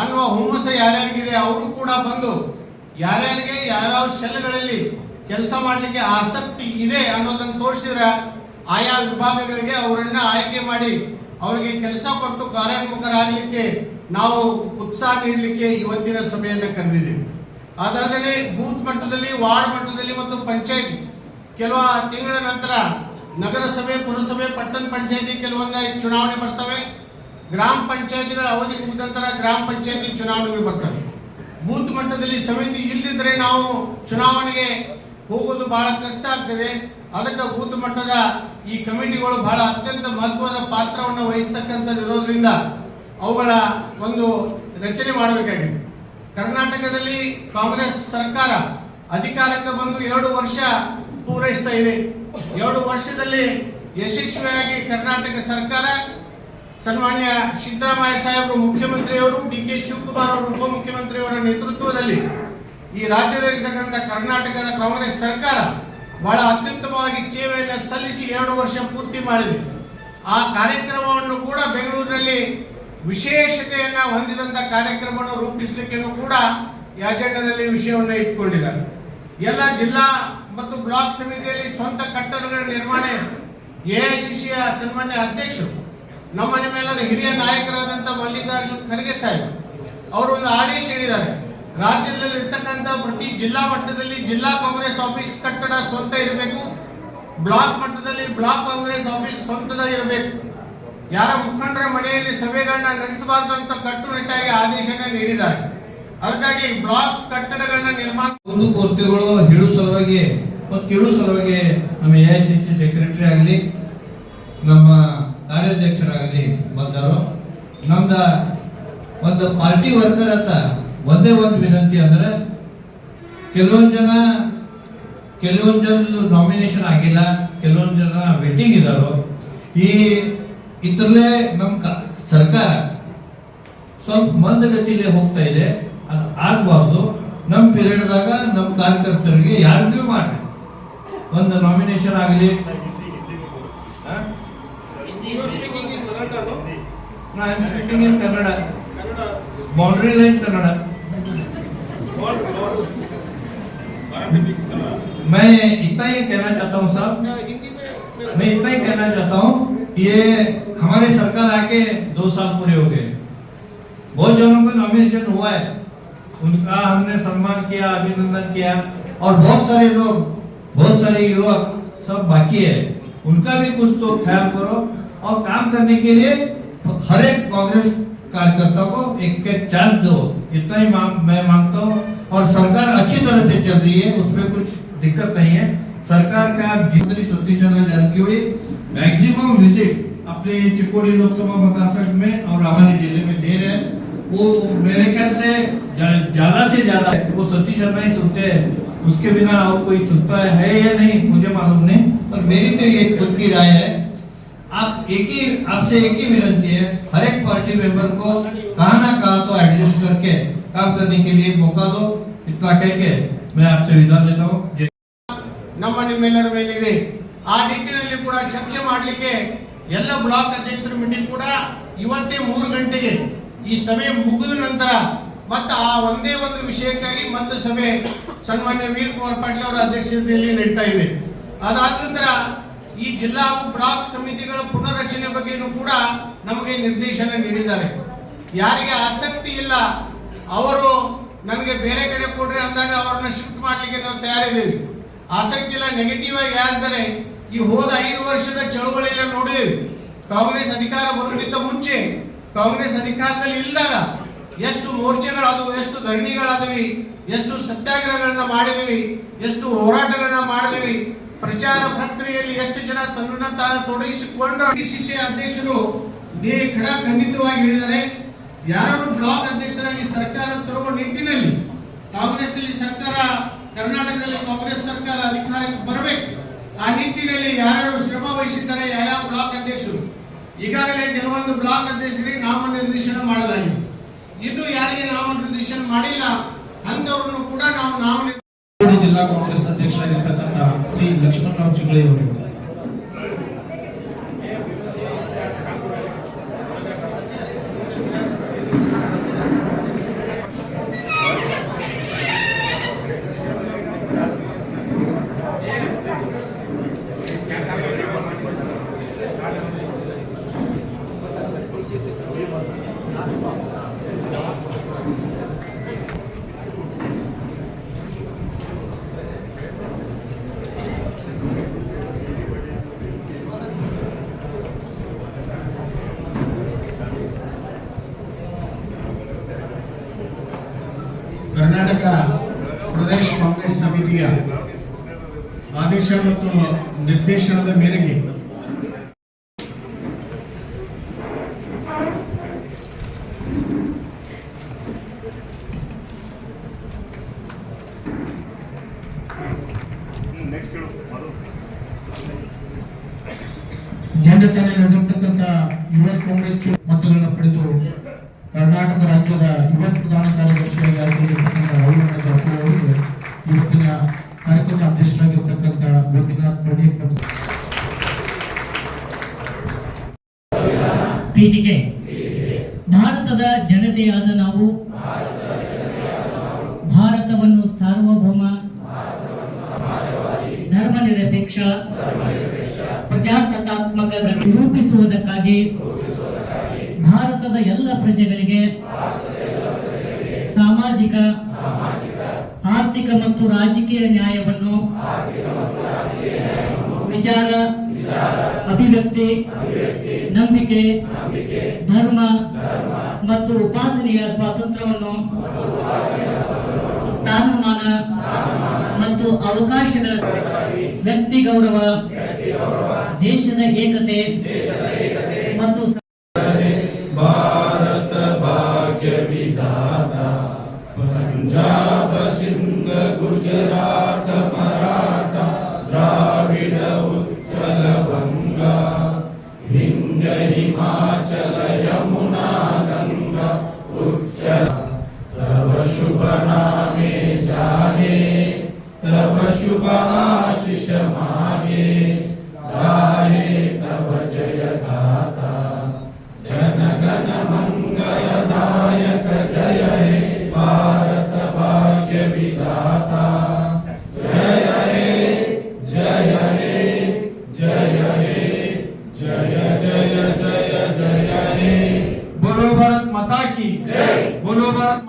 ಅನ್ನುವ ಹುಮ್ಮಸ ಯಾರ್ಯಾರಿಗಿದೆ, ಅವರು ಕೂಡ ಬಂದು ಯಾರ್ಯಾರಿಗೆ, ಯಾವ್ಯಾವ ಶೆಲ್ಗಳಲ್ಲಿ ಕೆಲಸ ಮಾಡಲಿಕ್ಕೆ ಆಸಕ್ತಿ ಇದೆ ಅನ್ನೋದನ್ನು ತೋರಿಸಿದ್ರೆ ಆಯಾ ವಿಭಾಗಗಳಿಗೆ ಅವರನ್ನ ಆಯ್ಕೆ ಮಾಡಿ ಅವರಿಗೆ ಕೆಲಸ ಕೊಟ್ಟು ಕಾರ್ಯೋನ್ಮುಖರಾಗಲಿಕ್ಕೆ ನಾವು ಉತ್ಸಾಹ ನೀಡಲಿಕ್ಕೆ ಇವತ್ತಿನ ಸಭೆಯನ್ನು ಕರೆದಿದ್ದೀವಿ. ಅದಲ್ಲದೆ ಬೂತ್ ಮಟ್ಟದಲ್ಲಿ, ವಾರ್ಡ್ ಮಟ್ಟದಲ್ಲಿ ಮತ್ತು ಪಂಚಾಯತಿ. ಕೆಲವು ತಿಂಗಳ ನಂತರ ನಗರಸಭೆ, ಪುರಸಭೆ, ಪಟ್ಟಣ ಪಂಚಾಯತಿ ಕೆಲವೊಂದು ಚುನಾವಣೆ ಬರ್ತವೆ. ಗ್ರಾಮ ಪಂಚಾಯತಿಗಳ ಅವಧಿ ಮುಗಿದ ನಂತರ ಗ್ರಾಮ ಪಂಚಾಯತಿ ಚುನಾವಣೆಗಳು ಬರ್ತವೆ. ಬೂತ್ ಮಟ್ಟದಲ್ಲಿ ಸಮಿತಿ ಇಲ್ಲದಿದ್ದರೆ ನಾವು ಚುನಾವಣೆಗೆ ಹೋಗೋದು ಬಹಳ ಕಷ್ಟ ಆಗ್ತದೆ. ಅದಕ್ಕೆ ಬೂತ್ ಮಟ್ಟದ ಈ ಕಮಿಟಿಗಳು ಬಹಳ ಅತ್ಯಂತ ಮಹತ್ವದ ಪಾತ್ರವನ್ನು ವಹಿಸ್ತಕ್ಕಂಥದ್ದು ಇರೋದ್ರಿಂದ ಅವುಗಳ ಒಂದು ರಚನೆ ಮಾಡಬೇಕಾಗಿದೆ. ಕರ್ನಾಟಕದಲ್ಲಿ ಕಾಂಗ್ರೆಸ್ ಸರ್ಕಾರ ಅಧಿಕಾರಕ್ಕೆ ಬಂದು ಎರಡು ವರ್ಷ ಪೂರೈಸ್ತಾ ಇದೆ. ಎರಡು ವರ್ಷದಲ್ಲಿ ಯಶಸ್ವಿಯಾಗಿ ಕರ್ನಾಟಕ ಸರ್ಕಾರ ಸನ್ಮಾನ್ಯ ಸಿದ್ದರಾಮಯ್ಯ ಸಾಹೇಬರು ಮುಖ್ಯಮಂತ್ರಿಯವರು, ಡಿ ಕೆ ಶಿವಕುಮಾರ್ ಅವರು ಉಪಮುಖ್ಯಮಂತ್ರಿಯವರ ನೇತೃತ್ವದಲ್ಲಿ ಈ ರಾಜ್ಯದಲ್ಲಿರ್ತಕ್ಕಂಥ ಕರ್ನಾಟಕದ ಕಾಂಗ್ರೆಸ್ ಸರ್ಕಾರ ಬಹಳ ಅತ್ಯುತ್ತಮವಾಗಿ ಸೇವೆಯನ್ನು ಸಲ್ಲಿಸಿ ಎರಡು ವರ್ಷ ಪೂರ್ತಿ ಮಾಡಿದೆ. ಆ ಕಾರ್ಯಕ್ರಮವನ್ನು ಕೂಡ ಬೆಂಗಳೂರಿನಲ್ಲಿ ವಿಶೇಷತೆಯನ್ನ ಹೊಂದಿದಂತ ಕಾರ್ಯಕ್ರಮವನ್ನು ರೂಪಿಸಲಿಕ್ಕೆ ಕೂಡ ಈ ಅಜೆಂಡಾದಲ್ಲಿ ವಿಷಯವನ್ನು ಇಟ್ಕೊಂಡಿದ್ದಾರೆ. ಎಲ್ಲ ಜಿಲ್ಲಾ ಮತ್ತು ಬ್ಲಾಕ್ ಸಮಿತಿಯಲ್ಲಿ ಸ್ವಂತ ಕಟ್ಟಡಗಳ ನಿರ್ಮಾಣ ಎಐಸಿಸಿಯ ಸನ್ಮಾನ್ಯ ಅಧ್ಯಕ್ಷರು ನಮ್ಮ ನಿಮ್ಮೆಲ್ಲರ ಮೇಲೆ ಹಿರಿಯ ನಾಯಕರಾದಂಥ ಮಲ್ಲಿಕಾರ್ಜುನ್ ಖರ್ಗೆ ಸಾಹೇಬ್, ಅವರು ಒಂದು ಆದೇಶ ಹೇಳಿದ್ದಾರೆ. ರಾಜ್ಯದಲ್ಲಿ ಇರ್ತಕ್ಕಂಥ ಪ್ರತಿ ಜಿಲ್ಲಾ ಮಟ್ಟದಲ್ಲಿ ಜಿಲ್ಲಾ ಕಾಂಗ್ರೆಸ್ ಆಫೀಸ್ ಕಟ್ಟಡ ಸ್ವಂತ ಇರಬೇಕು. ಬ್ಲಾಕ್ ಮಟ್ಟದಲ್ಲಿ ಬ್ಲಾಕ್ ಕಾಂಗ್ರೆಸ್ ಆಫೀಸ್ ಸ್ವಂತದ ಇರಬೇಕು. ಯಾರ ಮುಖಂಡರ ಮನೆಯಲ್ಲಿ ಸಭೆಗಳನ್ನ ನಡೆಸಬಾರದು ಅಂತ ಕಟ್ಟುನಿಟ್ಟಾಗಿ ಆದೇಶನ ನೀಡಿದ್ದಾರೆ. ಅದಕ್ಕಾಗಿ ಬ್ಲಾಕ್ ಕಟ್ಟಡಗಳನ್ನ ನಿರ್ಮಾಣ ಒಂದು ಕೋರ್ತಿಗಳು ಹೇಳು ಸಲುವಾಗಿ ಮತ್ತು ಸಲುವಾಗಿ ನಮ್ಮ A I C C secretary ಆಗಲಿ, ನಮ್ಮ ಕಾರ್ಯಾಧ್ಯಕ್ಷರಾಗಲಿ ಬಂದರು. ನಮ್ದ ಒಂದು ಪಾರ್ಟಿ ವರ್ಕರ್ ಅಂತ ಒಂದೇ ಒಂದು ವಿನಂತಿ ಅಂದ್ರೆ ಕೆಲವೊಂದು ಜನ ಕೆಲವೊಂದು ಜನ ನಾಮಿನೇಷನ್ ಆಗಿಲ್ಲ ಕೆಲವೊಂದು ಜನ ವೇಟಿಂಗ್ ಇದ್ದಾರೋ ಈ ಇದ್ರಲ್ಲೇ ನಮ್ಮ ಸರ್ಕಾರ ಸ್ವಲ್ಪ ಮಂದಗತಿಯಲ್ಲಿ ಹೋಗ್ತಾ ಇದೆ ಅದು ಆಗಬಾರ್ದು. ನಮ್ಮ ಪೀರಿಯಡ್ದಾಗ ನಮ್ಮ ಕಾರ್ಯಕರ್ತರಿಗೆ ಯಾರಿಗೂ ಮಾಡಿ ಒಂದು ನಾಮಿನೇಷನ್ ಆಗಲಿ. Speaking in Kannada boundary line Kannada मैं इतना ही कहना चाहता हूँ साहब। मैं इतना ही कहना चाहता हूँ ये हमारे सरकार आके दो साल पूरे हो गए। बहुत जनों को नॉमिनेशन हुआ है। उनका हमने सम्मान किया अभिनंदन किया और बहुत सारे लोग बहुत सारे युवक सब बाकी है। उनका भी कुछ तो ख्याल करो और काम करने के लिए हर एक कांग्रेस कार्यकर्ता को एक एक चांस दो। इतना ही मांग, मैं माँगता हूँ। और सरकार अच्छी तरह से चल रही है उसमें कुछ दिक्कत नहीं है। सरकार का जितनी सतीश मैक्सिमम विज़िट अपने चिकोड़ी लोकसभा मतदार में और रामानी ज़िले में दे रहे हैं। वो मेरे ख्याल से ज़्यादा से ज़्यादा वो सतीश शर्मा ही सुनते हैं। उसके बिना और कोई सुनता है, या नहीं मुझे मालूम नहीं। पर मेरी तो ये खुद की राय है आप एक ही आपसे एक ही विनंती है हर एक पार्टी मेंबर को कहा ना कहा तो एडजस्ट करके काम करने के लिए मौका दो इतना कह के मैं आपसे विदा लेता हूँ जय ನಮ್ಮ ನಿಮ್ಮೆಲ್ಲರ ಮೇಲಿದೆ ಆ ನಿಟ್ಟಿನಲ್ಲಿ ಕೂಡ ಚರ್ಚೆ ಮಾಡಲಿಕ್ಕೆ ಎಲ್ಲ ಬ್ಲಾಕ್ ಅಧ್ಯಕ್ಷರ ಮೀಟಿಂಗ್ ಕೂಡ ಇವತ್ತೇ ಮೂರು ಗಂಟೆಗೆ ಈ ಸಭೆ ಮುಗಿದ ನಂತರ ಮತ್ತೆ ಆ ಒಂದೇ ಒಂದು ವಿಷಯಕ್ಕಾಗಿ ಮತ್ತೆ ಸಭೆ ಸನ್ಮಾನ್ಯ ವೀರ್ ಕುಮಾರ್ ಪಾಟೀಲ್ ಅವರ ಅಧ್ಯಕ್ಷತೆಯಲ್ಲಿ ನಡೀತಾ ಇದೆ ಅದಾದ ನಂತರ ಈ ಜಿಲ್ಲಾ ಹಾಗೂ ಬ್ಲಾಕ್ ಸಮಿತಿಗಳ ಪುನರ್ರಚನೆ ಬಗ್ಗೆನೂ ಕೂಡ ನಮಗೆ ನಿರ್ದೇಶನ ನೀಡಿದ್ದಾರೆ. ಯಾರಿಗೆ ಆಸಕ್ತಿ ಇಲ್ಲ, ಅವರು ನನಗೆ ಬೇರೆ ಕಡೆ ಕೊಡ್ರಿ ಅಂದಾಗ ಅವ್ರನ್ನ ಶಿಫ್ಟ್ ಮಾಡಲಿಕ್ಕೆ ನಾವು ತಯಾರಿದ್ದೀವಿ. ಆಸಕ್ತಿ ಇಲ್ಲ ನೆಗೆಟಿವ್ ಆಗಿ ಯಾರಿದ್ದಾರೆ, ಈ ಹೋದ ಐದು ವರ್ಷದ ಚಳುವಳಿಯನ್ನು ನೋಡಿದ್ವಿ ಕಾಂಗ್ರೆಸ್ ಅಧಿಕಾರ ಬರೋಕ್ಕಿಂತ ಮುಂಚೆ ಕಾಂಗ್ರೆಸ್ ಅಧಿಕಾರದಲ್ಲಿ ಇಲ್ಲದಾಗ ಎಷ್ಟು ಮೋರ್ಚೆಗಳಾದವು, ಎಷ್ಟು ಧರಣಿಗಳಾದವಿ, ಎಷ್ಟು ಸತ್ಯಾಗ್ರಹಗಳನ್ನ ಮಾಡಿದೀವಿ ಎಷ್ಟು ಹೋರಾಟಗಳನ್ನ ಮಾಡಿದೀವಿ ಪ್ರಚಾರ ಪ್ರಕ್ರಿಯೆಯಲ್ಲಿ ಎಷ್ಟು ಜನ ತನ್ನ ತಾನು ತೊಡಗಿಸಿಕೊಂಡು ಡಿಸಿಸಿ ಅಧ್ಯಕ್ಷರು ಖಡ ಖಂಡಿತವಾಗಿ ಹೇಳಿದ್ದಾರೆ. ಯಾರು ಬ್ಲಾಕ್ ಅಧ್ಯಕ್ಷರಾಗಿ ಸರ್ಕಾರ ತರುವ ನಿಟ್ಟಿನಲ್ಲಿ ಕಾಂಗ್ರೆಸ್ನಲ್ಲಿ ಸರ್ಕಾರ, ಕರ್ನಾಟಕದಲ್ಲಿ ಕಾಂಗ್ರೆಸ್ ಸರ್ಕಾರ ಅಧಿಕಾರಕ್ಕೆ ಬರಬೇಕು. ಆ ನಿಟ್ಟಿನಲ್ಲಿ ಯಾರು ಶ್ರಮ ವಹಿಸಿದ್ದಾರೆ ಯಾವ ಬ್ಲಾಕ್ ಅಧ್ಯಕ್ಷರು? ಈಗಾಗಲೇ ಕೆಲವೊಂದು ಬ್ಲಾಕ್ ಅಧ್ಯಕ್ಷರಿಗೆ ನಾಮನಿರ್ದೇಶನ ಮಾಡಲಾಗಿದೆ. ಇದು ಯಾರಿಗೆ ನಾಮನಿರ್ದೇಶನ ಮಾಡಿಲ್ಲ ಅಂತವ್ರನ್ನು ಕೂಡ ನಾವು ನಾಮನಿರ್ದೇಶನ ಜಿಲ್ಲಾ ಕಾಂಗ್ರೆಸ್ ಅಧ್ಯಕ್ಷರಾಗಿರ್ತಕ್ಕಂಥ ಶ್ರೀ ಲಕ್ಷ್ಮಣರಾವ್ ಚಿಗಳಿ ಅವರು ಕರ್ನಾಟಕ ಪ್ರದೇಶ ಕಾಂಗ್ರೆಸ್ ಸಮಿತಿಯ ಆದೇಶ ಮತ್ತು ನಿರ್ದೇಶನದ ಮೇರೆಗೆ ನಿನ್ನೆ ತಾನೇ ನಡೆದಿರ್ತಕ್ಕಂಥ ಯುವ ಕಾಂಗ್ರೆಸ್ ಚು- ಮತಗಳನ್ನು ಪಡೆದು ಕರ್ನಾಟಕ ರಾಜ್ಯದ ಯುವ ಪ್ರಧಾನ ಕಾರ್ಯದರ್ಶಿಯಾಗಿ ಆಯ್ಕೆಯಾಗಿರ್ತಕ್ಕಂಥ ರಘುವಣ್ಣ ಜಾಧವ್ ಅವರು ಇವತ್ತಿನ ಕಾರ್ಯಕ್ರಮದ ಅಧ್ಯಕ್ಷರಾಗಿರ್ತಕ್ಕಂಥ ಗೋಪಿನಾಥ್ ಬಡಿಯಪ್ಪ ಪೀಠಿಕೆ ಭಾರತದ ಜನತೆಯಾದ ನಾವು ಭಾರತವನ್ನು ಸಾರ್ವಭೌಮ, ಧರ್ಮನಿರಪೇಕ್ಷ, ಪ್ರಜಾಸತ್ತಾತ್ಮಕ ಗಣ- ರೂಪಿಸುವುದಕ್ಕಾಗಿ ಭಾರತದ ಎಲ್ಲ ಪ್ರಜೆಗಳಿಗೆ ಸಾಮಾಜಿಕ, ಆರ್ಥಿಕ ಮತ್ತು ರಾಜಕೀಯ ನ್ಯಾಯವನ್ನು, ವಿಚಾರ ಅಭಿವ್ಯಕ್ತಿ ನಂಬಿಕೆ ಧರ್ಮ ಮತ್ತು ಉಪಾಸನೆಯ ಸ್ವಾತಂತ್ರ್ಯವನ್ನು ಸ್ಥಾನಮಾನ ಮತ್ತು ಅವಕಾಶಗಳ ವ್ಯಕ್ತಿ ಗೌರವ ದೇಶದ ಏಕತೆ ಮತ್ತು